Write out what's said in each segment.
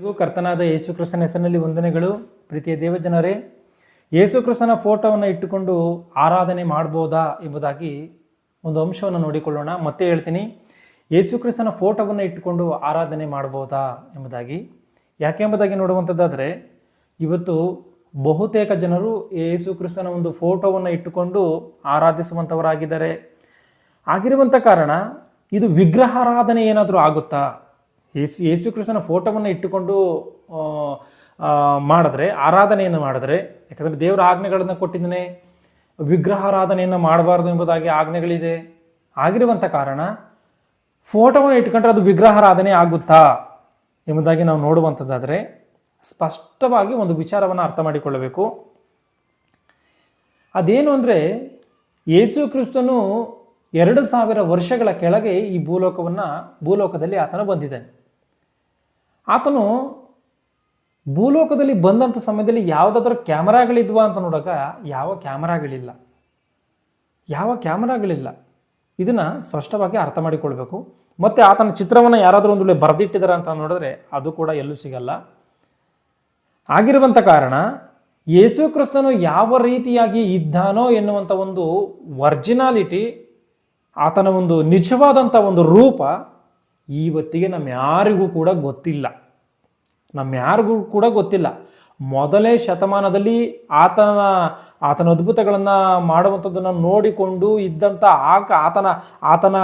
ಎಲ್ಲರಿಗೂ ಕರ್ತನಾದ ಯೇಸು ಕ್ರಿಸ್ತನ ಹೆಸರಿನಲ್ಲಿ ವಂದನೆಗಳು. ಪ್ರೀತಿಯ ದೇವಜನರೇ ಯೇಸುಕ್ರಿಸ್ತನ ಫೋಟೋವನ್ನು ಇಟ್ಟುಕೊಂಡು ಆರಾಧನೆ ಮಾಡ್ಬೋದಾ ಎಂಬುದಾಗಿ ಒಂದು ಅಂಶವನ್ನು ನೋಡಿಕೊಳ್ಳೋಣ. ಮತ್ತೆ ಹೇಳ್ತೀನಿ ಯೇಸುಕ್ರಿಸ್ತನ ಫೋಟೋವನ್ನು ಇಟ್ಟುಕೊಂಡು ಆರಾಧನೆ ಮಾಡ್ಬೋದಾ ಎಂಬುದಾಗಿ. ಯಾಕೆ ಎಂಬುದಾಗಿ ನೋಡುವಂಥದ್ದಾದರೆ, ಇವತ್ತು ಬಹುತೇಕ ಜನರು ಯೇಸು ಕ್ರಿಸ್ತನ ಒಂದು ಫೋಟೋವನ್ನು ಇಟ್ಟುಕೊಂಡು ಆರಾಧಿಸುವಂಥವರಾಗಿದ್ದಾರೆ. ಆಗಿರುವಂಥ ಕಾರಣ, ಇದು ವಿಗ್ರಹಾರಾಧನೆ ಏನಾದರೂ ಆಗುತ್ತಾ? ಯೇಸು ಯೇಸು ಕ್ರಿಸ್ತನ ಫೋಟೋವನ್ನು ಇಟ್ಟುಕೊಂಡು ಮಾಡಿದ್ರೆ, ಆರಾಧನೆಯನ್ನು ಮಾಡಿದ್ರೆ, ಯಾಕಂದರೆ ದೇವರ ಆಜ್ಞೆಗಳನ್ನು ಕೊಟ್ಟಿದ್ದಾನೆ, ವಿಗ್ರಹಾರಾಧನೆಯನ್ನು ಮಾಡಬಾರ್ದು ಎಂಬುದಾಗಿ ಆಜ್ಞೆಗಳಿದೆ. ಆಗಿರುವಂಥ ಕಾರಣ, ಫೋಟೋವನ್ನು ಇಟ್ಕೊಂಡ್ರೆ ಅದು ವಿಗ್ರಹಾರಾಧನೆ ಆಗುತ್ತಾ ಎಂಬುದಾಗಿ ನಾವು ನೋಡುವಂಥದ್ದಾದರೆ ಸ್ಪಷ್ಟವಾಗಿ ಒಂದು ವಿಚಾರವನ್ನು ಅರ್ಥ ಮಾಡಿಕೊಳ್ಳಬೇಕು. ಅದೇನು ಅಂದರೆ ಯೇಸು ಕ್ರಿಸ್ತನು ಎರಡು ಸಾವಿರ ವರ್ಷಗಳ ಕೆಳಗೆ ಈ ಭೂಲೋಕವನ್ನು, ಭೂಲೋಕದಲ್ಲಿ ಆತನು ಬಂದಿದ್ದಾನೆ. ಆತನು ಭೂಲೋಕದಲ್ಲಿ ಬಂದಂಥ ಸಮಯದಲ್ಲಿ ಯಾವುದಾದ್ರೂ ಕ್ಯಾಮರಾಗಳಿದ್ವಾ ಅಂತ ನೋಡಕ ಯಾವ ಕ್ಯಾಮರಾಗಳಿಲ್ಲ. ಯಾವ ಕ್ಯಾಮರಾಗಳಿಲ್ಲ. ಇದನ್ನು ಸ್ಪಷ್ಟವಾಗಿ ಅರ್ಥ ಮಾಡಿಕೊಳ್ಬೇಕು. ಮತ್ತು ಆತನ ಚಿತ್ರವನ್ನು ಯಾರಾದರೂ ಒಂದು ವೇಳೆ ಬರೆದಿಟ್ಟಿದ್ದಾರೆ ಅಂತ ನೋಡಿದ್ರೆ ಅದು ಕೂಡ ಎಲ್ಲೂ ಸಿಗಲ್ಲ. ಆಗಿರುವಂಥ ಕಾರಣ ಯೇಸು ಕ್ರಿಸ್ತನು ಯಾವ ರೀತಿಯಾಗಿ ಇದ್ದಾನೋ ಎನ್ನುವಂಥ ಒಂದು ಒರ್ಜಿನಾಲಿಟಿ ಆತನ ಒಂದು ನಿಜವಾದಂಥ ಒಂದು ರೂಪ ಇವತ್ತಿಗೆ ನಮ್ಮ ಯಾರಿಗೂ ಕೂಡ ಗೊತ್ತಿಲ್ಲ. ನಮ್ಮ ಯಾರಿಗೂ ಕೂಡ ಗೊತ್ತಿಲ್ಲ. ಮೊದಲೇ ಶತಮಾನದಲ್ಲಿ ಆತನ ಆತನ ಅದ್ಭುತಗಳನ್ನು ಮಾಡುವಂಥದ್ದನ್ನು ನೋಡಿಕೊಂಡು ಇದ್ದಂಥ ಆಕ ಆತನ ಆತನ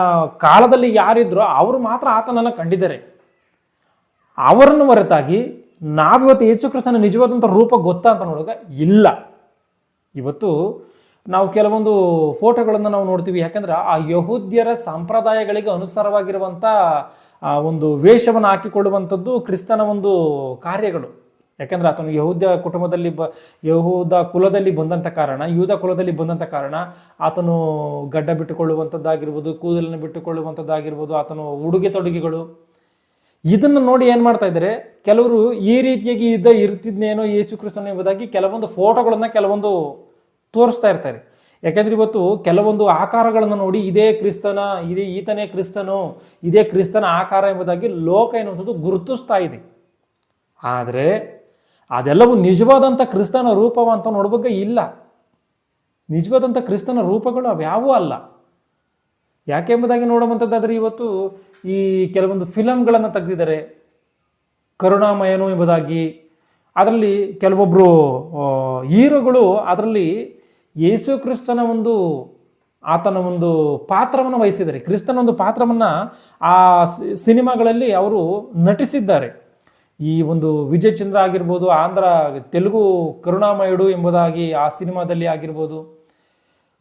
ಕಾಲದಲ್ಲಿ ಯಾರಿದ್ರೋ ಅವರು ಮಾತ್ರ ಆತನನ್ನು ಕಂಡಿದ್ದಾರೆ. ಅವರನ್ನು ಹೊರತಾಗಿ ನಾವಿವತ್ತು ಯೇಸು ಕ್ರಿಸ್ತನ ನಿಜವಾದಂಥ ರೂಪ ಗೊತ್ತಾ ಅಂತ ನೋಡಿದಾಗ ಇಲ್ಲ. ಇವತ್ತು ನಾವು ಕೆಲವೊಂದು ಫೋಟೋಗಳನ್ನು ನಾವು ನೋಡ್ತೀವಿ. ಯಾಕಂದ್ರೆ ಆ ಯಹೂದ್ಯರ ಸಂಪ್ರದಾಯಗಳಿಗೆ ಅನುಸಾರವಾಗಿರುವಂಥ ಒಂದು ವೇಷವನ್ನು ಹಾಕಿಕೊಳ್ಳುವಂಥದ್ದು ಕ್ರಿಸ್ತನ ಒಂದು ಕಾರ್ಯಗಳು. ಯಾಕಂದ್ರೆ ಆತನು ಯಹೂದ್ಯ ಕುಟುಂಬದಲ್ಲಿ ಬ, ಯಹೂದ ಕುಲದಲ್ಲಿ ಬಂದಂಥ ಕಾರಣ, ಯೂದ ಕುಲದಲ್ಲಿ ಬಂದಂಥ ಕಾರಣ, ಆತನು ಗಡ್ಡ ಬಿಟ್ಟುಕೊಳ್ಳುವಂಥದ್ದಾಗಿರ್ಬೋದು, ಕೂದಲನ್ನು ಬಿಟ್ಟುಕೊಳ್ಳುವಂಥದ್ದಾಗಿರ್ಬೋದು, ಆತನು ಉಡುಗೆ ತೊಡುಗೆಗಳು. ಇದನ್ನು ನೋಡಿ ಏನು ಮಾಡ್ತಾ ಇದ್ದಾರೆ? ಕೆಲವರು ಈ ರೀತಿಯಾಗಿ ಇದ್ದ ಇರ್ತಿದ್ನೇನೋ ಯೇಸು ಕ್ರಿಸ್ತನ ಎಂಬುದಾಗಿ ಕೆಲವೊಂದು ಫೋಟೋಗಳನ್ನು ಕೆಲವೊಂದು ತೋರಿಸ್ತಾ ಇರ್ತಾರೆ. ಯಾಕೆಂದ್ರೆ ಇವತ್ತು ಕೆಲವೊಂದು ಆಕಾರಗಳನ್ನು ನೋಡಿ ಇದೇ ಕ್ರಿಸ್ತನ, ಇದೇ ಈತನೇ ಕ್ರಿಸ್ತನು, ಇದೇ ಕ್ರಿಸ್ತನ ಆಕಾರ ಎಂಬುದಾಗಿ ಲೋಕ ಎನ್ನುವಂಥದ್ದು ಗುರುತಿಸ್ತಾ ಇದೆ. ಆದರೆ ಅದೆಲ್ಲವೂ ನಿಜವಾದಂಥ ಕ್ರಿಸ್ತನ ರೂಪವ ಅಂತ ನೋಡುವಾಗ ಇಲ್ಲ. ನಿಜವಾದಂಥ ಕ್ರಿಸ್ತನ ರೂಪಗಳು ಅವ್ಯಾವೂ ಅಲ್ಲ. ಯಾಕೆಂಬುದಾಗಿ ನೋಡುವಂಥದ್ದಾದರೆ ಇವತ್ತು ಈ ಕೆಲವೊಂದು ಫಿಲಮ್ಗಳನ್ನು ತೆಗೆದಿದ್ದಾರೆ. ಕರುಣಾಮಯನು ಎಂಬುದಾಗಿ. ಅದರಲ್ಲಿ ಕೆಲವೊಬ್ಬರು ಹೀರೋಗಳು ಅದರಲ್ಲಿ ಯೇಸು ಕ್ರಿಸ್ತನ ಒಂದು ಆತನ ಒಂದು ಪಾತ್ರವನ್ನು ವಹಿಸಿದ್ದಾರೆ. ಕ್ರಿಸ್ತನ ಒಂದು ಪಾತ್ರವನ್ನು ಆ ಸಿನಿಮಾಗಳಲ್ಲಿ ಅವರು ನಟಿಸಿದ್ದಾರೆ. ಈ ಒಂದು ವಿಜಯ್ ಚಂದ್ರ ಆಗಿರ್ಬೋದು, ಆಂಧ್ರ, ತೆಲುಗು ಕರುಣಾಮಯುಡು ಎಂಬುದಾಗಿ ಆ ಸಿನಿಮಾದಲ್ಲಿ ಆಗಿರ್ಬೋದು.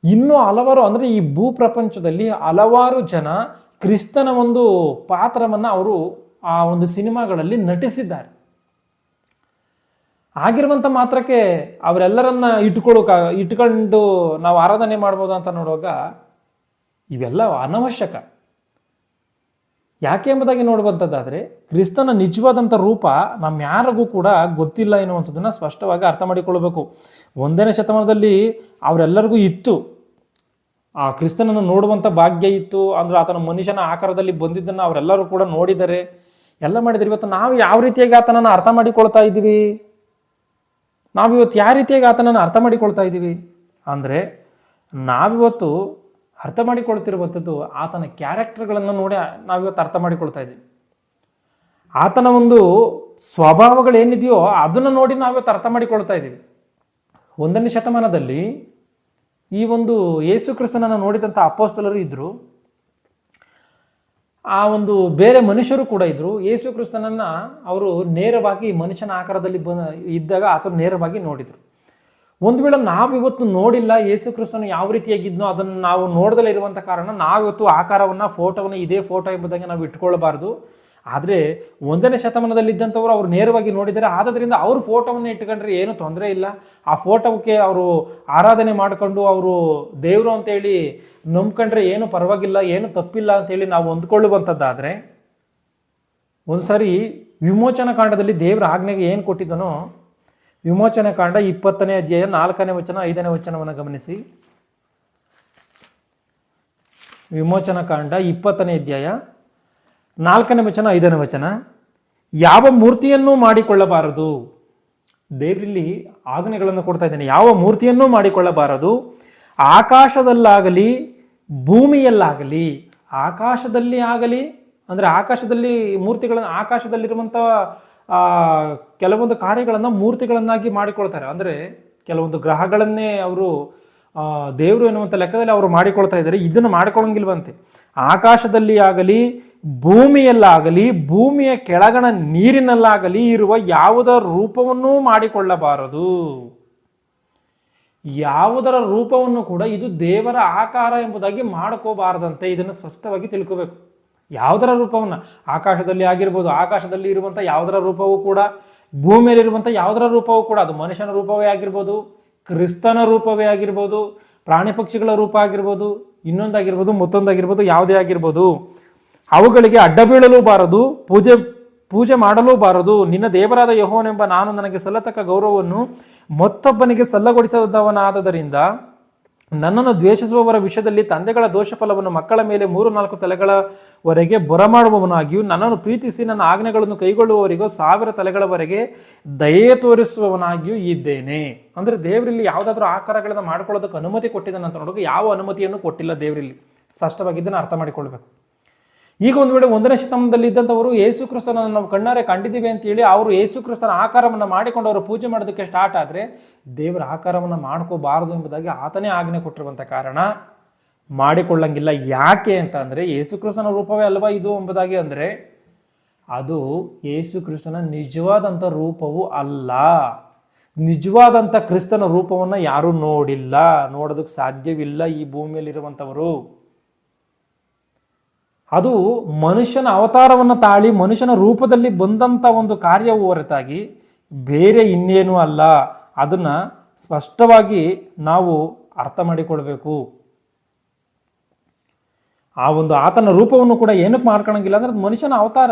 ಇನ್ನೂ ಹಲವಾರು, ಅಂದರೆ ಈ ಭೂಪ್ರಪಂಚದಲ್ಲಿ ಹಲವಾರು ಜನ ಕ್ರಿಸ್ತನ ಒಂದು ಪಾತ್ರವನ್ನು ಅವರು ಆ ಒಂದು ಸಿನಿಮಾಗಳಲ್ಲಿ ನಟಿಸಿದ್ದಾರೆ. ಆಗಿರುವಂಥ ಮಾತ್ರಕ್ಕೆ ಅವರೆಲ್ಲರನ್ನ ಇಟ್ಕೊಳ್ಳೋಕ ಇಟ್ಕೊಂಡು ನಾವು ಆರಾಧನೆ ಮಾಡ್ಬೋದು ಅಂತ ನೋಡುವಾಗ ಇವೆಲ್ಲ ಅನವಶ್ಯಕ. ಯಾಕೆ ಎಂಬುದಾಗಿ ನೋಡುವಂಥದ್ದಾದರೆ ಕ್ರಿಸ್ತನ ನಿಜವಾದಂಥ ರೂಪ ನಮ್ಮ ಯಾರಿಗೂ ಕೂಡ ಗೊತ್ತಿಲ್ಲ ಎನ್ನುವಂಥದ್ದನ್ನು ಸ್ಪಷ್ಟವಾಗಿ ಅರ್ಥ ಮಾಡಿಕೊಳ್ಳಬೇಕು. ಒಂದನೇ ಶತಮಾನದಲ್ಲಿ ಅವರೆಲ್ಲರಿಗೂ ಇತ್ತು. ಆ ಕ್ರಿಸ್ತನನ್ನು ನೋಡುವಂಥ ಭಾಗ್ಯ ಇತ್ತು. ಅಂದರೆ ಆತನ ಮನುಷ್ಯನ ಆಕಾರದಲ್ಲಿ ಬಂದಿದ್ದನ್ನು ಅವರೆಲ್ಲರೂ ಕೂಡ ನೋಡಿದ್ದಾರೆ ಎಲ್ಲ ಮಾಡಿದರೆ ಇವತ್ತು ನಾವು ಯಾವ ರೀತಿಯಾಗಿ ಆತನನ್ನು ಅರ್ಥ ಮಾಡಿಕೊಳ್ತಾ ಇದ್ದೀವಿ? ನಾವು ಇವತ್ತು ಯಾವ ರೀತಿಯಾಗಿ ಆತನನ್ನು ಅರ್ಥ ಮಾಡಿಕೊಳ್ತಾ ಇದ್ದೀವಿ? ಅಂದರೆ ನಾವಿವತ್ತು ಅರ್ಥ ಮಾಡಿಕೊಳ್ತಿರುವಂಥದ್ದು ಆತನ ಕ್ಯಾರೆಕ್ಟರ್ಗಳನ್ನು ನೋಡಿ ನಾವಿವತ್ತು ಅರ್ಥ ಮಾಡಿಕೊಳ್ತಾ ಇದ್ದೀವಿ. ಆತನ ಒಂದು ಸ್ವಭಾವಗಳೇನಿದೆಯೋ ಅದನ್ನು ನೋಡಿ ನಾವಿವತ್ತು ಅರ್ಥ ಮಾಡಿಕೊಳ್ತಾ ಇದ್ದೀವಿ. ಒಂದನೇ ಶತಮಾನದಲ್ಲಿ ಈ ಒಂದು ಯೇಸು ಕ್ರಿಸ್ತನನ್ನು ನೋಡಿದಂಥ ಅಪೋಸ್ತಲರು ಇದ್ದರು. ಆ ಒಂದು ಬೇರೆ ಮನುಷ್ಯರು ಕೂಡ ಇದ್ದರು ಯೇಸು ಕ್ರಿಸ್ತನನ್ನು ಅವರು ನೇರವಾಗಿ ಮನುಷ್ಯನ ಆಕಾರದಲ್ಲಿ ಬ ಇದ್ದಾಗ ಆತನ ನೇರವಾಗಿ ನೋಡಿದರು. ಒಂದು ವೇಳೆ ನಾವು ಇವತ್ತು ನೋಡಿಲ್ಲ ಯೇಸು ಕ್ರಿಸ್ತನು ಯಾವ ರೀತಿಯಾಗಿದ್ನೋ ಅದನ್ನು ನಾವು ನೋಡದಲ್ಲೇ ಇರುವಂಥ ಕಾರಣ ನಾವಿವತ್ತು ಆಕಾರವನ್ನು, ಫೋಟೋವನ್ನು, ಇದೇ ಫೋಟೋ ಎಂಬುದಾಗಿ ನಾವು ಇಟ್ಕೊಳ್ಬಾರ್ದು. ಆದರೆ ಒಂದನೇ ಶತಮಾನದಲ್ಲಿದ್ದಂಥವ್ರು ಅವ್ರು ನೇರವಾಗಿ ನೋಡಿದರೆ ಆದ್ದರಿಂದ ಅವ್ರ ಫೋಟೋವನ್ನು ಇಟ್ಕೊಂಡ್ರೆ ಏನು ತೊಂದರೆ ಇಲ್ಲ. ಆ ಫೋಟೋಕ್ಕೆ ಅವರು ಆರಾಧನೆ ಮಾಡಿಕೊಂಡು ಅವರು ದೇವರು ಅಂತೇಳಿ ನಂಬ್ಕೊಂಡ್ರೆ ಏನು ಪರವಾಗಿಲ್ಲ, ಏನು ತಪ್ಪಿಲ್ಲ ಅಂತೇಳಿ ನಾವು ಹೊಂದ್ಕೊಳ್ಳುವಂಥದ್ದಾದರೆ ಒಂದು ಸಾರಿ ವಿಮೋಚನಾ ಕಾಂಡದಲ್ಲಿ ದೇವರ ಆಜ್ಞೆಗೆ ಏನು ಕೊಟ್ಟಿದ್ದನೋ ವಿಮೋಚನಾ ಕಾಂಡ ಇಪ್ಪತ್ತನೇ ಅಧ್ಯಾಯ ನಾಲ್ಕನೇ ವಚನ, ಐದನೇ ವಚನವನ್ನು ಗಮನಿಸಿ. ವಿಮೋಚನಾ ಕಾಂಡ ಇಪ್ಪತ್ತನೇ ಅಧ್ಯಾಯ ನಾಲ್ಕನೇ ವಚನ, ಐದನೇ ವಚನ. ಯಾವ ಮೂರ್ತಿಯನ್ನೂ ಮಾಡಿಕೊಳ್ಳಬಾರದು. ದೇವರಲ್ಲಿ ಆಜ್ಞೆಗಳನ್ನು ಕೊಡ್ತಾ ಇದ್ದೇನೆ. ಯಾವ ಮೂರ್ತಿಯನ್ನೂ ಮಾಡಿಕೊಳ್ಳಬಾರದು. ಆಕಾಶದಲ್ಲಾಗಲಿ, ಭೂಮಿಯಲ್ಲಾಗಲಿ, ಆಕಾಶದಲ್ಲಿ ಆಗಲಿ, ಅಂದರೆ ಆಕಾಶದಲ್ಲಿ ಮೂರ್ತಿಗಳನ್ನು ಆಕಾಶದಲ್ಲಿರುವಂಥ ಕೆಲವೊಂದು ಕಾರ್ಯಗಳನ್ನು ಮೂರ್ತಿಗಳನ್ನಾಗಿ ಮಾಡಿಕೊಳ್ತಾರೆ. ಅಂದರೆ ಕೆಲವೊಂದು ಗ್ರಹಗಳನ್ನೇ ಅವರು ದೇವರು ಎನ್ನುವಂಥ ಲೆಕ್ಕದಲ್ಲಿ ಅವರು ಮಾಡಿಕೊಳ್ತಾ ಇದ್ದಾರೆ. ಇದನ್ನು ಮಾಡಿಕೊಳ್ಳಂಗಿಲ್ವಂತೆ. ಆಕಾಶದಲ್ಲಿ ಆಗಲಿ ಭೂಮಿಯಲ್ಲಾಗಲಿ, ಭೂಮಿಯ ಕೆಳಗಣ ನೀರಿನಲ್ಲಾಗಲಿ ಇರುವ ಯಾವುದರ ರೂಪವನ್ನೂ ಮಾಡಿಕೊಳ್ಳಬಾರದು. ಯಾವುದರ ರೂಪವನ್ನು ಕೂಡ ಇದು ದೇವರ ಆಕಾರ ಎಂಬುದಾಗಿ ಮಾಡ್ಕೋಬಾರದಂತೆ ಇದನ್ನು ಸ್ಪಷ್ಟವಾಗಿ ತಿಳ್ಕೋಬೇಕು. ಯಾವುದರ ರೂಪವನ್ನು? ಆಕಾಶದಲ್ಲಿ ಆಗಿರ್ಬೋದು, ಆಕಾಶದಲ್ಲಿ ಇರುವಂಥ ಯಾವುದರ ರೂಪವೂ ಕೂಡ ಭೂಮಿಯಲ್ಲಿರುವಂಥ ಯಾವುದರ ರೂಪವೂ ಕೂಡ, ಅದು ಮನುಷ್ಯನ ರೂಪವೇ ಆಗಿರ್ಬೋದು, ಕ್ರಿಸ್ತನ ರೂಪವೇ ಆಗಿರ್ಬೋದು, ಪ್ರಾಣಿ ಪಕ್ಷಿಗಳ ರೂಪ ಆಗಿರ್ಬೋದು ಇನ್ನೊಂದಾಗಿರ್ಬೋದು, ಮತ್ತೊಂದಾಗಿರ್ಬೋದು, ಯಾವುದೇ ಆಗಿರ್ಬೋದು, ಅವುಗಳಿಗೆ ಅಡ್ಡ ಬೀಳಲು ಬಾರದು, ಪೂಜೆ ಪೂಜೆ ಮಾಡಲೂ ಬಾರದು. ನಿನ್ನ ದೇವರಾದ ಯಹೋನೆಂಬ ನಾನು ನನಗೆ ಸಲ್ಲತಕ್ಕ ಗೌರವವನ್ನು ಮತ್ತೊಬ್ಬನಿಗೆ ಸಲ್ಲಗೊಡಿಸದವನಾದದರಿಂದ ನನ್ನನ್ನು ದ್ವೇಷಿಸುವವರ ವಿಷಯದಲ್ಲಿ ತಂದೆಗಳ ದೋಷಫಲವನ್ನು ಮಕ್ಕಳ ಮೇಲೆ ಮೂರು ನಾಲ್ಕು ತಲೆಗಳವರೆಗೆ ಬರಮಾಡುವವನಾಗಿಯೂ ನನ್ನನ್ನು ಪ್ರೀತಿಸಿ ನನ್ನ ಆಜ್ಞೆಗಳನ್ನು ಕೈಗೊಳ್ಳುವವರಿಗೂ ಸಾವಿರ ತಲೆಗಳವರೆಗೆ ದಯೆ ತೋರಿಸುವವನಾಗಿಯೂ ಇದ್ದೇನೆ. ಅಂದರೆ ದೇವರಲ್ಲಿ ಯಾವುದಾದ್ರೂ ಆಕಾರಗಳನ್ನು ಮಾಡ್ಕೊಳ್ಳೋದಕ್ಕೆ ಅನುಮತಿ ಕೊಟ್ಟಿದ್ದಾನೆ ಅಂತ ನೋಡೋಕೆ ಯಾವ ಅನುಮತಿಯನ್ನು ಕೊಟ್ಟಿಲ್ಲ ದೇವರಲ್ಲಿ. ಸ್ಪಷ್ಟವಾಗಿ ಇದನ್ನು ಅರ್ಥ ಮಾಡಿಕೊಳ್ಬೇಕು. ಈಗ ಒಂದು ವೇಳೆ ಒಂದನೇ ಶತಮಾನದಲ್ಲಿ ಇದ್ದಂಥವರು ಯೇಸು ಕ್ರಿಸ್ತನ ನಾವು ಕಣ್ಣಾರೆ ಕಂಡಿದ್ದೀವಿ ಅಂತೇಳಿ ಅವರು ಯೇಸು ಕ್ರಿಸ್ತನ ಆಕಾರವನ್ನು ಮಾಡಿಕೊಂಡು ಅವರು ಪೂಜೆ ಮಾಡೋದಕ್ಕೆ ಸ್ಟಾರ್ಟ್ ಆದರೆ ದೇವರ ಆಕಾರವನ್ನು ಮಾಡ್ಕೋಬಾರದು ಎಂಬುದಾಗಿ ಆತನೇ ಆಜ್ಞೆ ಕೊಟ್ಟಿರುವಂಥ ಕಾರಣ. ಮಾಡಿಕೊಳ್ಳಂಗಿಲ್ಲ. ಯಾಕೆ ಅಂತ ಅಂದರೆ ಯೇಸು ಕ್ರಿಸ್ತನ ರೂಪವೇ ಅಲ್ವಾ ಇದು ಎಂಬುದಾಗಿ ಅಂದರೆ ಅದು ಯೇಸು ಕ್ರಿಸ್ತನ ನಿಜವಾದಂಥ ರೂಪವು ಅಲ್ಲ. ನಿಜವಾದಂಥ ಕ್ರಿಸ್ತನ ರೂಪವನ್ನು ಯಾರೂ ನೋಡಿಲ್ಲ. ನೋಡೋದಕ್ಕೆ ಸಾಧ್ಯವಿಲ್ಲ ಈ ಭೂಮಿಯಲ್ಲಿರುವಂಥವರು. ಅದು ಮನುಷ್ಯನ ಅವತಾರವನ್ನು ತಾಳಿ ಮನುಷ್ಯನ ರೂಪದಲ್ಲಿ ಬಂದಂಥ ಒಂದು ಕಾರ್ಯವು ಹೊರತಾಗಿ ಬೇರೆ ಇನ್ನೇನೂ ಅಲ್ಲ. ಅದನ್ನು ಸ್ಪಷ್ಟವಾಗಿ ನಾವು ಅರ್ಥ ಮಾಡಿಕೊಳ್ಬೇಕು. ಆ ಒಂದು ಆತನ ರೂಪವನ್ನು ಕೂಡ ಏನಕ್ಕೆ ಮಾಡ್ಕೊಳಂಗಿಲ್ಲ ಅಂದರೆ ಅದು ಮನುಷ್ಯನ ಅವತಾರ.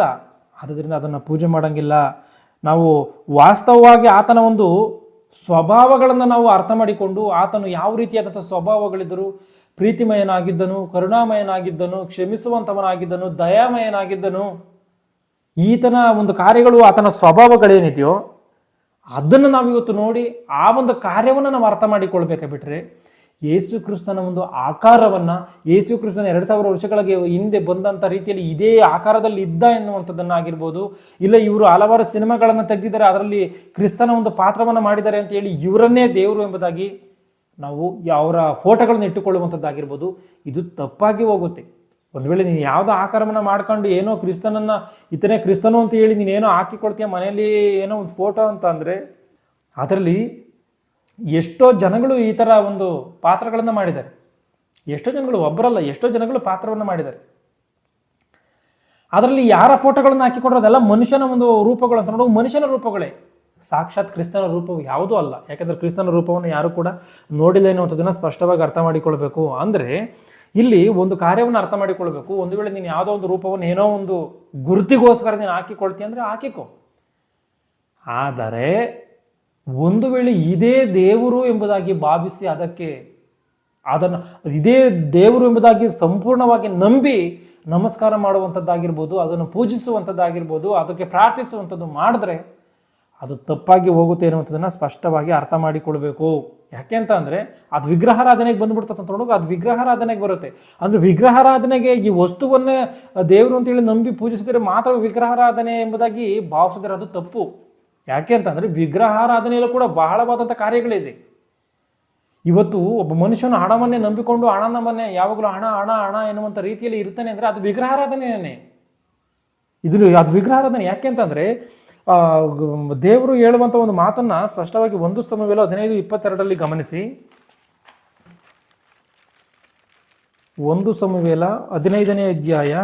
ಆದ್ದರಿಂದ ಅದನ್ನು ಪೂಜೆ ಮಾಡೋಂಗಿಲ್ಲ. ನಾವು ವಾಸ್ತವವಾಗಿ ಆತನ ಒಂದು ಸ್ವಭಾವಗಳನ್ನು ನಾವು ಅರ್ಥ ಮಾಡಿಕೊಂಡು ಆತನು ಯಾವ ರೀತಿಯಾದಂಥ ಸ್ವಭಾವಗಳಿದ್ದರು ಪ್ರೀತಿಮಯನಾಗಿದ್ದನು, ಕರುಣಾಮಯನಾಗಿದ್ದನು, ಕ್ಷಮಿಸುವಂಥವನಾಗಿದ್ದನು, ದಯಾಮಯನಾಗಿದ್ದನು. ಈತನ ಒಂದು ಕಾರ್ಯಗಳು, ಆತನ ಸ್ವಭಾವಗಳೇನಿದೆಯೋ, ಅದನ್ನು ನಾವು ಇವತ್ತು ನೋಡಿ ಆ ಒಂದು ಕಾರ್ಯವನ್ನು ನಾವು ಅರ್ಥ ಮಾಡಿಕೊಳ್ಬೇಕೆ ಬಿಟ್ರೆ ಯೇಸು ಕ್ರಿಸ್ತನ ಒಂದು ಆಕಾರವನ್ನು, ಯೇಸು ಕ್ರಿಸ್ತನ ಎರಡು ಸಾವಿರ ವರ್ಷಗಳಿಗೆ ಹಿಂದೆ ಬಂದಂಥ ರೀತಿಯಲ್ಲಿ ಇದೇ ಆಕಾರದಲ್ಲಿ ಇದ್ದ ಎನ್ನುವಂಥದ್ದನ್ನಾಗಿರ್ಬೋದು, ಇಲ್ಲ ಇವರು ಹಲವಾರು ಸಿನಿಮಾಗಳನ್ನು ತೆಗೆದಿದ್ದಾರೆ, ಅದರಲ್ಲಿ ಕ್ರಿಸ್ತನ ಒಂದು ಪಾತ್ರವನ್ನು ಮಾಡಿದ್ದಾರೆ ಅಂತ ಹೇಳಿ ಇವರನ್ನೇ ದೇವರು ಎಂಬುದಾಗಿ ನಾವು ಅವರ ಫೋಟೋಗಳನ್ನ ಇಟ್ಟುಕೊಳ್ಳುವಂಥದ್ದಾಗಿರ್ಬೋದು, ಇದು ತಪ್ಪಾಗಿ ಹೋಗುತ್ತೆ. ಒಂದು ವೇಳೆ ನೀನು ಯಾವುದೋ ಆಕ್ರಮಣ ಮಾಡ್ಕೊಂಡು ಏನೋ ಕ್ರಿಸ್ತನನ್ನು, ಇತನೇ ಕ್ರಿಸ್ತನು ಅಂತ ಹೇಳಿ ನೀನೇನೋ ಹಾಕಿಕೊಳ್ತೀಯ, ಮನೆಯಲ್ಲಿ ಏನೋ ಒಂದು ಫೋಟೋ ಅಂತ ಅಂದರೆ, ಅದರಲ್ಲಿ ಎಷ್ಟೋ ಜನಗಳು ಈ ಥರ ಒಂದು ಪಾತ್ರಗಳನ್ನು ಮಾಡಿದ್ದಾರೆ. ಎಷ್ಟೋ ಜನಗಳು ಒಬ್ಬರಲ್ಲ ಎಷ್ಟೋ ಜನಗಳು ಪಾತ್ರವನ್ನು ಮಾಡಿದ್ದಾರೆ. ಅದರಲ್ಲಿ ಯಾರ ಫೋಟೋಗಳನ್ನು ಹಾಕಿಕೊಂಡ್ರೆ ಅದೆಲ್ಲ ಮನುಷ್ಯನ ಒಂದು ರೂಪಗಳು ಅಂತ ನೋಡುವ ಮನುಷ್ಯನ ರೂಪಗಳೇ. ಸಾಕ್ಷಾತ್ ಕ್ರಿಸ್ತನ ರೂಪವು ಯಾವುದೂ ಅಲ್ಲ. ಯಾಕಂದರೆ ಕ್ರಿಸ್ತನ ರೂಪವನ್ನು ಯಾರು ಕೂಡ ನೋಡಿಲ್ಲ ಎನ್ನುವಂಥದ್ದನ್ನು ಸ್ಪಷ್ಟವಾಗಿ ಅರ್ಥ ಮಾಡಿಕೊಳ್ಬೇಕು. ಅಂದರೆ ಇಲ್ಲಿ ಒಂದು ಕಾರ್ಯವನ್ನು ಅರ್ಥ ಮಾಡಿಕೊಳ್ಬೇಕು. ಒಂದು ವೇಳೆ ನೀನು ಯಾವುದೋ ಒಂದು ರೂಪವನ್ನು ಏನೋ ಒಂದು ಗುರುತಿಗೋಸ್ಕರ ನೀನು ಹಾಕಿಕೊಳ್ತೀಯ ಅಂದರೆ ಹಾಕಿಕೊ. ಆದರೆ ಒಂದು ವೇಳೆ ಇದೇ ದೇವರು ಎಂಬುದಾಗಿ ಭಾವಿಸಿ ಅದಕ್ಕೆ ಅದನ್ನು ಇದೇ ದೇವರು ಎಂಬುದಾಗಿ ಸಂಪೂರ್ಣವಾಗಿ ನಂಬಿ ನಮಸ್ಕಾರ ಮಾಡುವಂಥದ್ದಾಗಿರ್ಬೋದು, ಅದನ್ನು ಪೂಜಿಸುವಂಥದ್ದಾಗಿರ್ಬೋದು, ಅದಕ್ಕೆ ಪ್ರಾರ್ಥಿಸುವಂಥದ್ದು ಮಾಡಿದ್ರೆ ಅದು ತಪ್ಪಾಗಿ ಹೋಗುತ್ತೆ ಅನ್ನುವಂಥದ್ದನ್ನು ಸ್ಪಷ್ಟವಾಗಿ ಅರ್ಥ ಮಾಡಿಕೊಳ್ಬೇಕು. ಯಾಕೆ ಅಂತ ಅಂದರೆ, ಅದು ವಿಗ್ರಹಾರಾಧನೆಗೆ ಬಂದ್ಬಿಡ್ತದೆ ಅಂತ ಅದು ವಿಗ್ರಹಾರಾಧನೆಗೆ ಬರುತ್ತೆ. ಅಂದರೆ ವಿಗ್ರಹಾರಾಧನೆಗೆ ಈ ವಸ್ತುವನ್ನೇ ದೇವರು ಅಂತೇಳಿ ನಂಬಿ ಪೂಜಿಸಿದರೆ ಮಾತ್ರ ವಿಗ್ರಹಾರಾಧನೆ ಎಂಬುದಾಗಿ ಭಾವಿಸಿದರೆ ಅದು ತಪ್ಪು. ಯಾಕೆ ಅಂತಂದರೆ ವಿಗ್ರಹಾರಾಧನೆಯಲ್ಲೂ ಕೂಡ ಬಹಳವಾದಂಥ ಕಾರ್ಯಗಳಿದೆ. ಇವತ್ತು ಒಬ್ಬ ಮನುಷ್ಯನು ಹಣವನ್ನೇ ನಂಬಿಕೊಂಡು ಹಣನವನ್ನೇ ಯಾವಾಗಲೂ ಹಣ ಹಣ ಹಣ ಎನ್ನುವಂಥ ರೀತಿಯಲ್ಲಿ ಇರ್ತಾನೆ ಅಂದರೆ ಅದು ವಿಗ್ರಹಾರಾಧನೆಯೇ ಇದು ಅದು ವಿಗ್ರಹಾರಾಧನೆ. ಯಾಕೆ ಅಂತಂದರೆ ದೇವರು ಹೇಳುವಂಥ ಒಂದು ಮಾತನ್ನು ಸ್ಪಷ್ಟವಾಗಿ ಒಂದು ಸಮಯವೆಲ್ಲ ಹದಿನೈದು ಇಪ್ಪತ್ತೆರಡರಲ್ಲಿ ಗಮನಿಸಿ. ಒಂದು ಸಮವೇಲ ಹದಿನೈದನೇ ಅಧ್ಯಾಯ.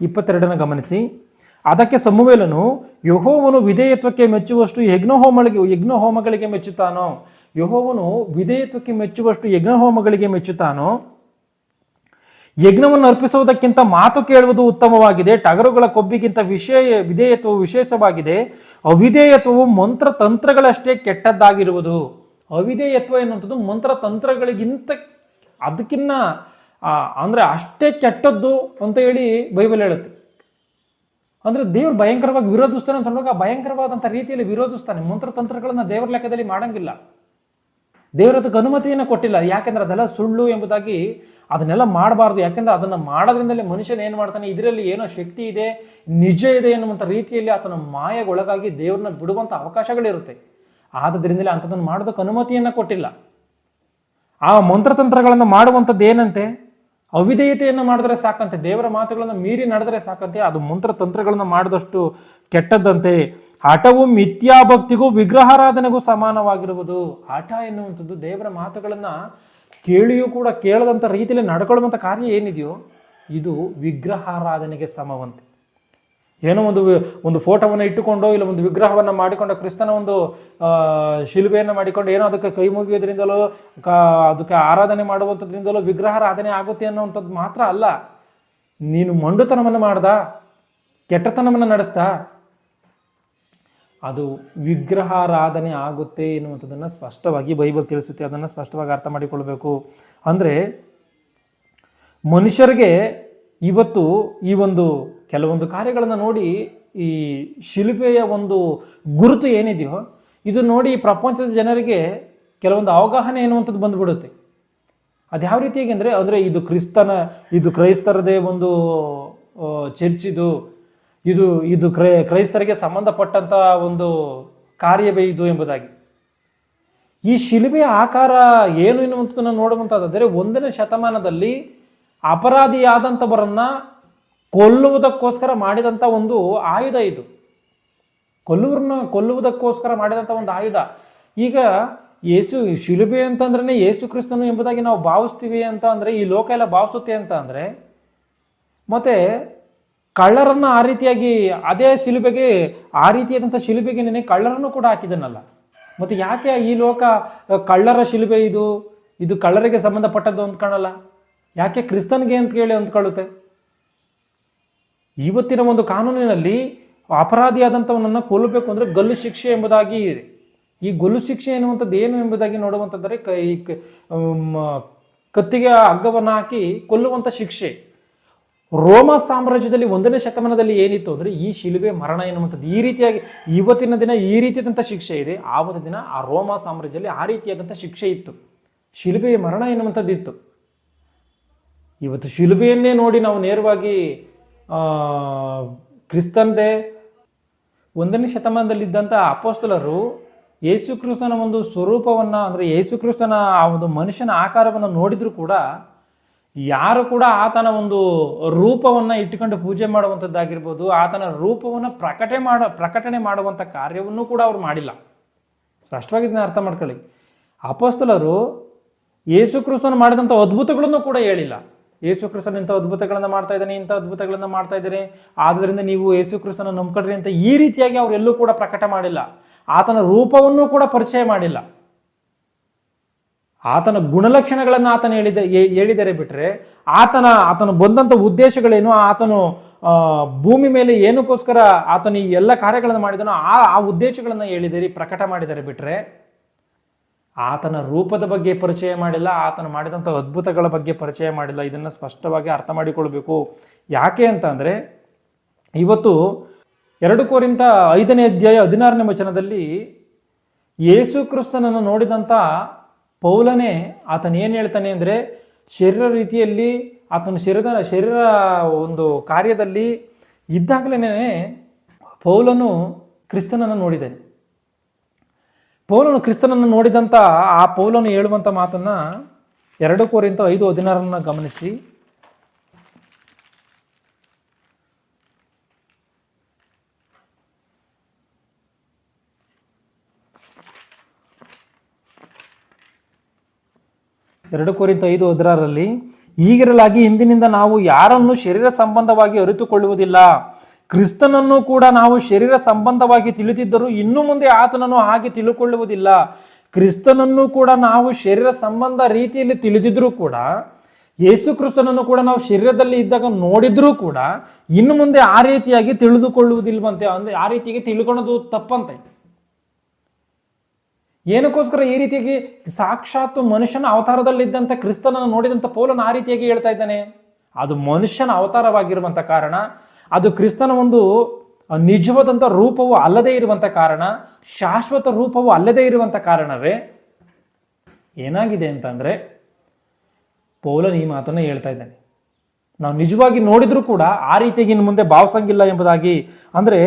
ಇಪ್ಪತ್ತೆರಡನ ಗಮನಿಸಿ. ಅದಕ್ಕೆ ಸಮುವೇಲನು ಯಹೋವನು ವಿಧೇಯತ್ವಕ್ಕೆ ಮೆಚ್ಚುವಷ್ಟು ಯಜ್ಞಹೋಮಗಳಿಗೆ ಯಜ್ಞಹೋಮಗಳಿಗೆ ಮೆಚ್ಚುತ್ತಾನೋ? ಯಹೋವನು ವಿಧೇಯತ್ವಕ್ಕೆ ಮೆಚ್ಚುವಷ್ಟು ಯಜ್ಞಹೋಮಗಳಿಗೆ ಮೆಚ್ಚುತ್ತಾನೋ? ಯಜ್ಞವನ್ನು ಅರ್ಪಿಸುವುದಕ್ಕಿಂತ ಮಾತು ಕೇಳುವುದು ಉತ್ತಮವಾಗಿದೆ, ಟಗರುಗಳ ಕೊಬ್ಬಿಗಿಂತ ವಿಷಯ, ವಿಧೇಯತ್ವವು ವಿಶೇಷವಾಗಿದೆ, ಅವಿಧೇಯತ್ವವು ಮಂತ್ರ ತಂತ್ರಗಳಷ್ಟೇ ಕೆಟ್ಟದ್ದಾಗಿರುವುದು. ಅವಿಧೇಯತ್ವ ಎನ್ನುವಂಥದ್ದು ಮಂತ್ರ ತಂತ್ರಗಳಿಗಿಂತ ಅದಕ್ಕಿನ್ನ ಅಂದರೆ ಅಷ್ಟೇ ಕೆಟ್ಟದ್ದು ಅಂತ ಹೇಳಿ ಬೈಬಲ್ ಹೇಳುತ್ತೆ. ಅಂದರೆ ದೇವರು ಭಯಂಕರವಾಗಿ ವಿರೋಧಿಸ್ತಾನೆ ಅಂತ ಹೇಳುವಾಗ ಭಯಂಕರವಾದಂಥ ರೀತಿಯಲ್ಲಿ ವಿರೋಧಿಸ್ತಾನೆ. ಮಂತ್ರತಂತ್ರಗಳನ್ನ ದೇವರ ಲೆಕ್ಕದಲ್ಲಿ ಮಾಡಂಗಿಲ್ಲ. ದೇವರ ಅದಕ್ಕೆ ಅನುಮತಿಯನ್ನು ಕೊಟ್ಟಿಲ್ಲ. ಯಾಕೆಂದ್ರೆ ಅದೆಲ್ಲ ಸುಳ್ಳು ಎಂಬುದಾಗಿ ಅದನ್ನೆಲ್ಲ ಮಾಡಬಾರ್ದು. ಯಾಕೆಂದ್ರೆ ಅದನ್ನು ಮಾಡೋದ್ರಿಂದಲೇ ಮನುಷ್ಯನ ಏನು ಮಾಡ್ತಾನೆ? ಇದರಲ್ಲಿ ಏನೋ ಶಕ್ತಿ ಇದೆ, ನಿಜ ಇದೆ ಎನ್ನುವಂಥ ರೀತಿಯಲ್ಲಿ ಆತನ ಮಾಯಗೊಳಗಾಗಿ ದೇವ್ರನ್ನ ಬಿಡುವಂಥ ಅವಕಾಶಗಳಿರುತ್ತೆ. ಆದ್ದರಿಂದಲೇ ಅಂಥದ್ದನ್ನು ಮಾಡೋದಕ್ಕೆ ಅನುಮತಿಯನ್ನು ಕೊಟ್ಟಿಲ್ಲ. ಆ ಮಂತ್ರತಂತ್ರಗಳನ್ನು ಮಾಡುವಂಥದ್ದು ಏನಂತೆ? ಅವಿಧೇಯತೆಯನ್ನು ಮಾಡಿದ್ರೆ ಸಾಕಂತೆ. ದೇವರ ಮಾತುಗಳನ್ನು ಮೀರಿ ನಡೆದರೆ ಸಾಕಂತೆ. ಅದು ಮಂತ್ರತಂತ್ರಗಳನ್ನು ಮಾಡಿದಷ್ಟು ಕೆಟ್ಟದ್ದಂತೆ. ಹಠವು ಮಿಥ್ಯಾಭಕ್ತಿಗೂ ವಿಗ್ರಹಾರಾಧನೆಗೂ ಸಮಾನವಾಗಿರುವುದು. ಹಠ ಎನ್ನುವಂಥದ್ದು ದೇವರ ಮಾತುಗಳನ್ನು ಕೇಳಿಯೂ ಕೂಡ ಕೇಳದಂಥ ರೀತಿಯಲ್ಲಿ ನಡ್ಕೊಳ್ಳುವಂಥ ಕಾರ್ಯ ಏನಿದೆಯೋ, ಇದು ವಿಗ್ರಹಾರಾಧನೆಗೆ ಸಮವಂತೆ. ಏನೋ ಒಂದು ಒಂದು ಫೋಟೋವನ್ನು ಇಟ್ಟುಕೊಂಡು ಇಲ್ಲ ಒಂದು ವಿಗ್ರಹವನ್ನು ಮಾಡಿಕೊಂಡು ಕ್ರಿಸ್ತನ ಒಂದು ಶಿಲುಬೆಯನ್ನು ಮಾಡಿಕೊಂಡು ಏನೋ ಅದಕ್ಕೆ ಕೈ ಮುಗಿಯೋದ್ರಿಂದಲೋ, ಕ, ಅದಕ್ಕೆ ಆರಾಧನೆ ಮಾಡುವಂಥದ್ರಿಂದಲೋ ವಿಗ್ರಹಾರಾಧನೆ ಆಗುತ್ತೆ ಅನ್ನೋವಂಥದ್ದು ಮಾತ್ರ ಅಲ್ಲ. ನೀನು ಮಂಡುತನವನ್ನು ಮಾಡ್ದ? ಕೆಟ್ಟತನವನ್ನು ನಡೆಸ್ದ? ಅದು ವಿಗ್ರಹಾರಾಧನೆ ಆಗುತ್ತೆ ಎನ್ನುವಂಥದ್ದನ್ನು ಸ್ಪಷ್ಟವಾಗಿ ಬೈಬಲ್ ತಿಳಿಸುತ್ತೆ. ಅದನ್ನು ಸ್ಪಷ್ಟವಾಗಿ ಅರ್ಥ ಮಾಡಿಕೊಳ್ಬೇಕು. ಅಂದರೆ ಮನುಷ್ಯರಿಗೆ ಇವತ್ತು ಈ ಒಂದು ಕೆಲವೊಂದು ಕಾರ್ಯಗಳನ್ನು ನೋಡಿ ಈ ಶಿಲ್ಪೆಯ ಒಂದು ಗುರುತು ಏನಿದೆಯೋ ಇದು ನೋಡಿ ಪ್ರಪಂಚದ ಜನರಿಗೆ ಕೆಲವೊಂದು ಅವಗಾಹನೆ ಎನ್ನುವಂಥದ್ದು ಬಂದುಬಿಡುತ್ತೆ. ಅದು ಯಾವ ರೀತಿಯಾಗಿ ಅಂದರೆ ಅಂದರೆ ಇದು ಕ್ರಿಸ್ತನ ಇದು ಕ್ರೈಸ್ತರದೇ ಒಂದು ಆ, ಚರ್ಚ್ ಇದು ಇದು ಕ್ರೈ, ಕ್ರೈಸ್ತರಿಗೆ ಸಂಬಂಧಪಟ್ಟಂಥ ಒಂದು ಕಾರ್ಯವೇ ಇದು ಎಂಬುದಾಗಿ. ಈ ಶಿಲುಬೆಯ ಆಕಾರ ಏನು ಎನ್ನುವಂಥದ್ದನ್ನು ನೋಡುವಂಥದ್ದಾದರೆ ಒಂದನೇ ಶತಮಾನದಲ್ಲಿ ಅಪರಾಧಿಯಾದಂಥವರನ್ನ ಕೊಲ್ಲುವುದಕ್ಕೋಸ್ಕರ ಮಾಡಿದಂಥ ಒಂದು ಆಯುಧ ಇದು. ಕೊಲ್ಲುವ್ರನ್ನ ಕೊಲ್ಲುವುದಕ್ಕೋಸ್ಕರ ಮಾಡಿದಂಥ ಒಂದು ಆಯುಧ. ಈಗ ಯೇಸು, ಶಿಲುಬೆ ಅಂತಂದ್ರೆ ಯೇಸು ಕ್ರಿಸ್ತನು ಎಂಬುದಾಗಿ ನಾವು ಭಾವಿಸ್ತೀವಿ ಅಂತ ಅಂದರೆ, ಈ ಲೋಕ ಎಲ್ಲ ಭಾವಿಸುತ್ತೆ ಅಂತ ಅಂದರೆ, ಮತ್ತೆ ಕಳ್ಳರನ್ನ ಆ ರೀತಿಯಾಗಿ, ಅದೇ ಶಿಲುಬೆಗೆ, ಆ ರೀತಿಯಾದಂಥ ಶಿಲುಬೆಗೆ ನೆನೆ ಕಳ್ಳರನ್ನು ಕೂಡ ಹಾಕಿದನಲ್ಲ. ಮತ್ತು ಯಾಕೆ ಈ ಲೋಕ ಕಳ್ಳರ ಶಿಲುಬೆ ಇದು? ಇದು ಕಳ್ಳರಿಗೆ ಸಂಬಂಧಪಟ್ಟದ್ದು ಅಂದ್ಕೊಳ್ಳಲ್ಲ ಯಾಕೆ ಕ್ರಿಸ್ತನ್ಗೆ ಅಂತ ಕೇಳಿ ಅಂದ್ಕೊಳ್ಳುತ್ತೆ? ಇವತ್ತಿನ ಒಂದು ಕಾನೂನಿನಲ್ಲಿ ಅಪರಾಧಿಯಾದಂಥವನನ್ನು ಕೊಲ್ಲಬೇಕು ಅಂದರೆ ಗಲ್ಲು ಶಿಕ್ಷೆ ಎಂಬುದಾಗಿ ಇದೆ ಈ ಗಲ್ಲು ಶಿಕ್ಷೆ ಎನ್ನುವಂಥದ್ದು ಏನು ಎಂಬುದಾಗಿ ನೋಡುವಂಥದ್ದರೆ ಕೈ ಕತ್ತಿಗೆ ಹಗ್ಗವನ್ನು ಹಾಕಿ ಕೊಲ್ಲುವಂಥ ಶಿಕ್ಷೆ. ರೋಮ ಸಾಮ್ರಾಜ್ಯದಲ್ಲಿ ಒಂದನೇ ಶತಮಾನದಲ್ಲಿ ಏನಿತ್ತು ಅಂದರೆ ಈ ಶಿಲುಬೆ ಮರಣ ಎನ್ನುವಂಥದ್ದು. ಈ ರೀತಿಯಾಗಿ ಇವತ್ತಿನ ದಿನ ಈ ರೀತಿಯಾದಂಥ ಶಿಕ್ಷೆ ಇದೆ. ಆವತ್ತು ದಿನ ಆ ರೋಮ ಸಾಮ್ರಾಜ್ಯದಲ್ಲಿ ಆ ರೀತಿಯಾದಂಥ ಶಿಕ್ಷೆ ಇತ್ತು. ಶಿಲುಬೆಯ ಮರಣ ಎನ್ನುವಂಥದ್ದು ಇತ್ತು. ಇವತ್ತು ಶಿಲುಬೆಯನ್ನೇ ನೋಡಿ ನಾವು ನೇರವಾಗಿ ಕ್ರಿಸ್ತಂದೇ ಒಂದನೇ ಶತಮಾನದಲ್ಲಿದ್ದಂಥ ಅಪೋಸ್ತಲರು ಯೇಸು ಕ್ರಿಸ್ತನ ಒಂದು ಸ್ವರೂಪವನ್ನು ಅಂದರೆ ಯೇಸು ಕ್ರಿಸ್ತನ ಆ ಒಂದು ಮನುಷ್ಯನ ಆಕಾರವನ್ನು ನೋಡಿದರೂ ಕೂಡ ಯಾರು ಕೂಡ ಆತನ ಒಂದು ರೂಪವನ್ನು ಇಟ್ಟುಕೊಂಡು ಪೂಜೆ ಮಾಡುವಂಥದ್ದಾಗಿರ್ಬೋದು, ಆತನ ರೂಪವನ್ನು ಪ್ರಕಟಣೆ ಮಾಡ, ಪ್ರಕಟಣೆ ಮಾಡುವಂಥ ಕಾರ್ಯವನ್ನು ಕೂಡ ಅವ್ರು ಮಾಡಿಲ್ಲ. ಸ್ಪಷ್ಟವಾಗಿ ಇದನ್ನ ಅರ್ಥ ಮಾಡ್ಕೊಳ್ಳಿ. ಅಪೋಸ್ತಲರು ಯೇಸು ಕ್ರಿಸ್ತನು ಮಾಡಿದಂಥ ಅದ್ಭುತಗಳನ್ನು ಕೂಡ ಹೇಳಿಲ್ಲ. ಯೇಸು ಕ್ರಿಸ್ತನ ಇಂಥ ಅದ್ಭುತಗಳನ್ನು ಮಾಡ್ತಾ ಇದ್ದಾನೆ, ಇಂಥ ಅದ್ಭುತಗಳನ್ನು ಮಾಡ್ತಾ ಇದ್ದಾರೆ, ಆದ್ದರಿಂದ ನೀವು ಯೇಸು ಕ್ರಿಸ್ತನ ಅಂತ ಈ ರೀತಿಯಾಗಿ ಅವರೆಲ್ಲೂ ಕೂಡ ಪ್ರಕಟ ಮಾಡಿಲ್ಲ. ಆತನ ರೂಪವನ್ನು ಕೂಡ ಪರಿಚಯ ಮಾಡಿಲ್ಲ. ಆತನ ಗುಣಲಕ್ಷಣಗಳನ್ನು ಆತನ ಹೇಳಿದ ಹೇಳಿದರೆ ಬಿಟ್ಟರೆ ಆತನ, ಆತನು ಬಂದಂಥ ಉದ್ದೇಶಗಳೇನು, ಆತನು ಭೂಮಿ ಮೇಲೆ ಏನಕ್ಕೋಸ್ಕರ ಆತನು ಈ ಎಲ್ಲ ಕಾರ್ಯಗಳನ್ನು ಮಾಡಿದನೋ ಆ ಆ ಉದ್ದೇಶಗಳನ್ನು ಹೇಳಿದರೆ, ಪ್ರಕಟ ಮಾಡಿದರೆ ಬಿಟ್ಟರೆ ಆತನ ರೂಪದ ಬಗ್ಗೆ ಪರಿಚಯ ಮಾಡಿಲ್ಲ, ಆತನ ಮಾಡಿದಂಥ ಅದ್ಭುತಗಳ ಬಗ್ಗೆ ಪರಿಚಯ ಮಾಡಿಲ್ಲ. ಇದನ್ನು ಸ್ಪಷ್ಟವಾಗಿ ಅರ್ಥ ಮಾಡಿಕೊಳ್ಬೇಕು. ಯಾಕೆ ಅಂತ ಅಂದರೆ, ಇವತ್ತು ಎರಡು ಕೋರಿಂದ ಐದನೇ ಅಧ್ಯಾಯ ಹದಿನಾರನೇ ವಚನದಲ್ಲಿ ಯೇಸು ಕ್ರಿಸ್ತನನ್ನು ನೋಡಿದಂಥ ಪೌಲನೇ ಆತನ ಏನು ಹೇಳ್ತಾನೆ ಅಂದರೆ ಶರೀರ ರೀತಿಯಲ್ಲಿ ಆತನ ಶರೀರ ಶರೀರ ಒಂದು ಕಾರ್ಯದಲ್ಲಿ ಇದ್ದಾಗಲೇ ಪೌಲನು ಕ್ರಿಸ್ತನನ್ನು ನೋಡಿದ್ದಾನೆ ಪೌಲನು ಕ್ರಿಸ್ತನನ್ನು ನೋಡಿದಂಥ ಆ ಪೌಲನು ಹೇಳುವಂಥ ಮಾತನ್ನು ಎರಡು ಕೋರಿಂದ ಐದು ಹದಿನಾರನ್ನು ಗಮನಿಸಿ. ಎರಡು ಕೋರಿಂತ ಐದು ಹದಿನಾರರಲ್ಲಿ ಈಗಿರಲಾಗಿ ಹಿಂದಿನಿಂದ ನಾವು ಯಾರನ್ನು ಶರೀರ ಸಂಬಂಧವಾಗಿ ಅರಿತುಕೊಳ್ಳುವುದಿಲ್ಲ. ಕ್ರಿಸ್ತನನ್ನು ಕೂಡ ನಾವು ಶರೀರ ಸಂಬಂಧವಾಗಿ ತಿಳಿದಿದ್ದರೂ ಇನ್ನು ಮುಂದೆ ಆತನನ್ನು ಹಾಗೆ ತಿಳುಕೊಳ್ಳುವುದಿಲ್ಲ. ಕ್ರಿಸ್ತನನ್ನು ಕೂಡ ನಾವು ಶರೀರ ಸಂಬಂಧ ರೀತಿಯಲ್ಲಿ ತಿಳಿದಿದ್ರೂ ಕೂಡ, ಯೇಸು ಕ್ರಿಸ್ತನನ್ನು ಕೂಡ ನಾವು ಶರೀರದಲ್ಲಿ ಇದ್ದಾಗ ನೋಡಿದ್ರೂ ಕೂಡ ಇನ್ನು ಮುಂದೆ ಆ ರೀತಿಯಾಗಿ ತಿಳಿದುಕೊಳ್ಳುವುದಿಲ್ವಂತೆ, ಅಂದ್ರೆ ಆ ರೀತಿಯಾಗಿ ತಿಳ್ಕೊಳ್ಳೋದು ತಪ್ಪಂತೆ. ಏನಕ್ಕೋಸ್ಕರ ಈ ರೀತಿಯಾಗಿ ಸಾಕ್ಷಾತ್ ಮನುಷ್ಯನ ಅವತಾರದಲ್ಲಿದ್ದಂಥ ಕ್ರಿಸ್ತನನ್ನು ನೋಡಿದಂಥ ಪೌಲನ ಆ ರೀತಿಯಾಗಿ ಹೇಳ್ತಾ ಇದ್ದಾನೆ. ಅದು ಮನುಷ್ಯನ ಅವತಾರವಾಗಿರುವಂಥ ಕಾರಣ, ಅದು ಕ್ರಿಸ್ತನ ಒಂದು ನಿಜವಾದಂಥ ರೂಪವು ಅಲ್ಲದೇ ಇರುವಂಥ ಕಾರಣ, ಶಾಶ್ವತ ರೂಪವು ಅಲ್ಲದೇ ಇರುವಂಥ ಕಾರಣವೇ. ಏನಾಗಿದೆ ಅಂತಂದರೆ ಪೌಲನ್ ಈ ಮಾತನ್ನು ಹೇಳ್ತಾ ಇದ್ದಾನೆ. ನಾವು ನಿಜವಾಗಿ ನೋಡಿದ್ರು ಕೂಡ ಆ ರೀತಿಯಾಗಿ ಇನ್ನು ಮುಂದೆ ಭಾವಿಸಂಗಿಲ್ಲ ಎಂಬುದಾಗಿ ಅಂದರೆ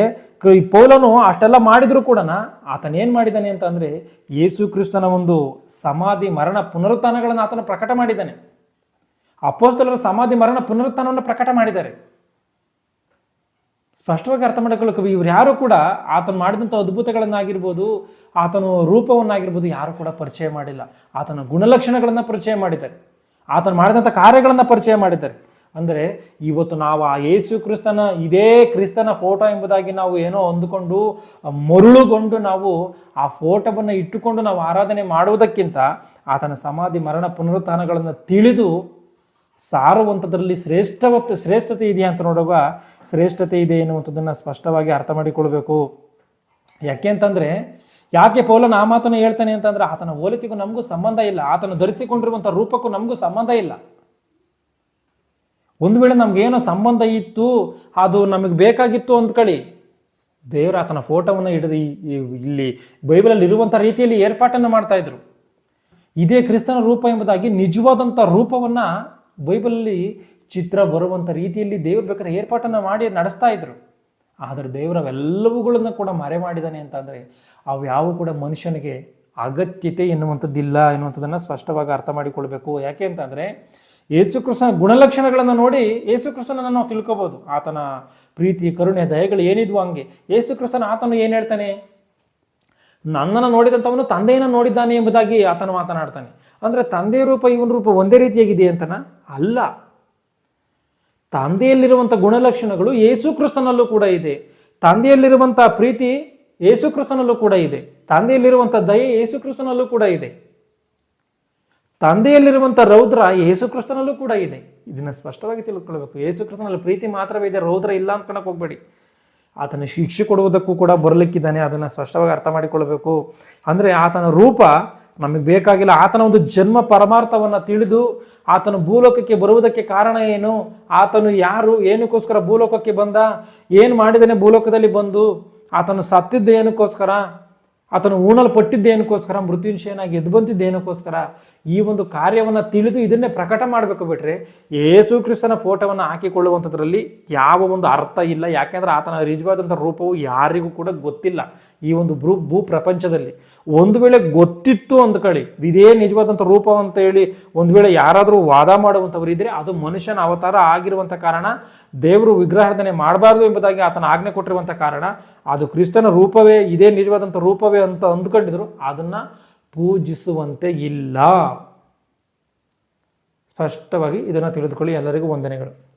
ಈ ಪೌಲನು ಅಷ್ಟೆಲ್ಲ ಮಾಡಿದರೂ ಕೂಡ ಆತನೇನು ಮಾಡಿದ್ದಾನೆ ಅಂತ ಅಂದರೆ ಯೇಸು ಕ್ರಿಸ್ತನ ಒಂದು ಸಮಾಧಿ ಮರಣ ಪುನರುತ್ಥಾನಗಳನ್ನು ಆತನು ಪ್ರಕಟ ಮಾಡಿದ್ದಾನೆ. ಅಪೋಸ್ತಲರು ಸಮಾಧಿ ಮರಣ ಪುನರುತ್ಥಾನವನ್ನು ಪ್ರಕಟ ಮಾಡಿದ್ದಾರೆ. ಸ್ಪಷ್ಟವಾಗಿ ಅರ್ಥ ಮಾಡಿಕೊಳ್ಳಬೇಕು ಇವ್ರು ಯಾರು ಕೂಡ ಆತನು ಮಾಡಿದಂಥ ಅದ್ಭುತಗಳನ್ನಾಗಿರ್ಬೋದು, ಆತನು ರೂಪವನ್ನಾಗಿರ್ಬೋದು ಯಾರು ಕೂಡ ಪರಿಚಯ ಮಾಡಿಲ್ಲ. ಆತನ ಗುಣಲಕ್ಷಣಗಳನ್ನು ಪರಿಚಯ ಮಾಡಿದ್ದಾರೆ. ಆತನು ಮಾಡಿದಂಥ ಕಾರ್ಯಗಳನ್ನು ಪರಿಚಯ ಮಾಡಿದ್ದಾರೆ. ಅಂದರೆ ಇವತ್ತು ನಾವು ಆ ಯೇಸು ಕ್ರಿಸ್ತನ, ಇದೇ ಕ್ರಿಸ್ತನ ಫೋಟೋ ಎಂಬುದಾಗಿ ನಾವು ಏನೋ ಅಂದುಕೊಂಡು ಮರುಳುಗೊಂಡು ನಾವು ಆ ಫೋಟೋವನ್ನು ಇಟ್ಟುಕೊಂಡು ನಾವು ಆರಾಧನೆ ಮಾಡುವುದಕ್ಕಿಂತ ಆತನ ಸಮಾಧಿ, ಮರಣ ಪುನರುತ್ಥಾನಗಳನ್ನು ತಿಳಿದು ಸಾರುವಂಥದ್ರಲ್ಲಿ ಶ್ರೇಷ್ಠವತ್ತು, ಶ್ರೇಷ್ಠತೆ ಇದೆಯಾ ಅಂತ ನೋಡುವಾಗ ಶ್ರೇಷ್ಠತೆ ಇದೆ ಎನ್ನುವಂಥದ್ದನ್ನು ಸ್ಪಷ್ಟವಾಗಿ ಅರ್ಥ ಮಾಡಿಕೊಳ್ಬೇಕು. ಯಾಕೆ ಅಂತಂದರೆ, ಯಾಕೆ ಪೌಲನ ಆ ಮಾತನ್ನು ಹೇಳ್ತಾನೆ ಅಂತಂದರೆ ಆತನ ಹೋಲಿಕೆಗೂ ನಮಗೂ ಸಂಬಂಧ ಇಲ್ಲ, ಆತನು ಧರಿಸಿಕೊಂಡಿರುವಂಥ ರೂಪಕ್ಕೂ ನಮಗೂ ಸಂಬಂಧ ಇಲ್ಲ. ಒಂದು ವೇಳೆ ನಮಗೇನೋ ಸಂಬಂಧ ಇತ್ತು, ಅದು ನಮಗೆ ಬೇಕಾಗಿತ್ತು ಅಂದ್ಕೊಳ್ಳಿ ದೇವರು ಆತನ ಫೋಟೋವನ್ನು ಹಿಡಿದು ಇಲ್ಲಿ ಬೈಬಲಲ್ಲಿ ಇರುವಂಥ ರೀತಿಯಲ್ಲಿ ಏರ್ಪಾಟನ್ನು ಮಾಡ್ತಾ ಇದ್ರು. ಇದೇ ಕ್ರಿಸ್ತನ ರೂಪ ಎಂಬುದಾಗಿ ನಿಜವಾದಂಥ ರೂಪವನ್ನು ಬೈಬಲಲ್ಲಿ ಚಿತ್ರ ಬರುವಂಥ ರೀತಿಯಲ್ಲಿ ದೇವ್ರು ಬೇಕಾದ್ರೆ ಏರ್ಪಾಟನ್ನು ಮಾಡಿ ನಡೆಸ್ತಾ ಇದ್ರು. ಆದರೆ ದೇವರವೆಲ್ಲವುಗಳನ್ನು ಕೂಡ ಮರೆ ಮಾಡಿದ್ದಾನೆ ಅಂತಂದರೆ ಅವು ಯಾವು ಕೂಡ ಮನುಷ್ಯನಿಗೆ ಅಗತ್ಯತೆ ಎನ್ನುವಂಥದ್ದಿಲ್ಲ ಎನ್ನುವಂಥದ್ದನ್ನು ಸ್ಪಷ್ಟವಾಗಿ ಅರ್ಥ ಮಾಡಿಕೊಳ್ಬೇಕು. ಯಾಕೆ ಅಂತಂದರೆ ಯೇಸು ಕ್ರಿಸ್ತನ ಗುಣಲಕ್ಷಣಗಳನ್ನು ನೋಡಿ ಯೇಸುಕ್ರಿಸ್ತನನ್ನು ನಾವು ತಿಳ್ಕೊಬೋದು. ಆತನ ಪ್ರೀತಿ, ಕರುಣೆ, ದಯಗಳು ಏನಿದ್ವು ಹಂಗೆ. ಯೇಸುಕ್ರಿಸ್ತನ ಆತನು ಏನು ಹೇಳ್ತಾನೆ? ನನ್ನನ್ನು ನೋಡಿದಂಥವನು ತಂದೆಯನ್ನು ನೋಡಿದ್ದಾನೆ ಎಂಬುದಾಗಿ ಆತನು ಮಾತನಾಡ್ತಾನೆ. ಅಂದರೆ ತಂದೆಯ ರೂಪ, ಇವನ ರೂಪ ಒಂದೇ ರೀತಿಯಾಗಿದೆ ಅಂತನ? ಅಲ್ಲ. ತಂದೆಯಲ್ಲಿರುವಂಥ ಗುಣಲಕ್ಷಣಗಳು ಯೇಸುಕ್ರಿಸ್ತನಲ್ಲೂ ಕೂಡ ಇದೆ. ತಂದೆಯಲ್ಲಿರುವಂಥ ಪ್ರೀತಿ ಯೇಸುಕ್ರಿಸ್ತನಲ್ಲೂ ಕೂಡ ಇದೆ. ತಂದೆಯಲ್ಲಿರುವಂಥ ದಯೆ ಯೇಸುಕ್ರಿಸ್ತನಲ್ಲೂ ಕೂಡ ಇದೆ. ತಂದೆಯಲ್ಲಿರುವಂಥ ರೌದ್ರ ಯೇಸುಕ್ರಿಸ್ತನಲ್ಲೂ ಕೂಡ ಇದೆ. ಇದನ್ನು ಸ್ಪಷ್ಟವಾಗಿ ತಿಳ್ಕೊಳ್ಬೇಕು. ಯೇಸುಕ್ರಿಸ್ತನಲ್ಲಿ ಪ್ರೀತಿ ಮಾತ್ರವೇ ಇದೆ, ರೌದ್ರ ಇಲ್ಲ ಅಂದ್ಕೊಳಕ್ಕೆ ಹೋಗ್ಬೇಡಿ. ಆತನ ಶಿಕ್ಷೆ ಕೊಡುವುದಕ್ಕೂ ಕೂಡ ಬರಲಿಕ್ಕಿದ್ದಾನೆ, ಅದನ್ನು ಸ್ಪಷ್ಟವಾಗಿ ಅರ್ಥ ಮಾಡಿಕೊಳ್ಬೇಕು. ಅಂದರೆ ಆತನ ರೂಪ ನಮಗೆ ಬೇಕಾಗಿಲ್ಲ. ಆತನ ಒಂದು ಜನ್ಮ ಪರಮಾರ್ಥವನ್ನು ತಿಳಿದು ಆತನು ಭೂಲೋಕಕ್ಕೆ ಬರುವುದಕ್ಕೆ ಕಾರಣ ಏನು? ಆತನು ಯಾರು? ಏನಕ್ಕೋಸ್ಕರ ಭೂಲೋಕಕ್ಕೆ ಬಂದ? ಏನು ಮಾಡಿದಾನೆ ಭೂಲೋಕದಲ್ಲಿ ಬಂದು? ಆತನು ಸತ್ತಿದ್ದು ಏನಕ್ಕೋಸ್ಕರ? ಆತನು ಊಣಲು ಪಟ್ಟಿದ್ದೇನಕ್ಕೋಸ್ಕರ ಮೃತ್ಯುಂಶಯನಾಗಿ ಎದ್ದು ಬಂದಿದ್ದೇನಕ್ಕೋಸ್ಕರ ಈ ಒಂದು ಕಾರ್ಯವನ್ನು ತಿಳಿದು ಇದನ್ನೇ ಪ್ರಕಟ ಮಾಡಬೇಕು ಬಿಟ್ರೆ, ಯೇಸು ಕ್ರಿಸ್ತನ ಫೋಟೋವನ್ನು ಹಾಕಿಕೊಳ್ಳುವಂಥದ್ರಲ್ಲಿ ಯಾವ ಒಂದು ಅರ್ಥ ಇಲ್ಲ. ಯಾಕೆಂದರೆ ಆತನ ನಿಜವಾದಂಥ ರೂಪವು ಯಾರಿಗೂ ಕೂಡ ಗೊತ್ತಿಲ್ಲ. ಈ ಒಂದು ಭೂ ಭೂ ಪ್ರಪಂಚದಲ್ಲಿ ಒಂದು ವೇಳೆ ಗೊತ್ತಿತ್ತು ಅಂದ್ಕೊಳ್ಳಿ ಇದೇ ನಿಜವಾದಂಥ ರೂಪ ಅಂತ ಹೇಳಿ ಒಂದು ವೇಳೆ ಯಾರಾದರೂ ವಾದ ಮಾಡುವಂಥವ್ರು ಇದ್ದರೆ ಅದು ಮನುಷ್ಯನ ಅವತಾರ ಆಗಿರುವಂಥ ಕಾರಣ, ದೇವರು ವಿಗ್ರಹಾರ್ಧನೆ ಮಾಡಬಾರ್ದು ಎಂಬುದಾಗಿ ಆತನ ಆಜ್ಞೆ ಕೊಟ್ಟಿರುವಂಥ ಕಾರಣ, ಅದು ಕ್ರಿಸ್ತನ ರೂಪವೇ, ಇದೇ ನಿಜವಾದಂಥ ರೂಪವೇ ಅಂತ ಅಂದ್ಕೊಂಡಿದ್ರು, ಅದನ್ನು ಪೂಜಿಸುವಂತೆ ಇಲ್ಲ. ಸ್ಪಷ್ಟವಾಗಿ ಇದನ್ನು ತಿಳಿದುಕೊಳ್ಳಿ ಎಲ್ಲರಿಗೂ ವಂದನೆಗಳು.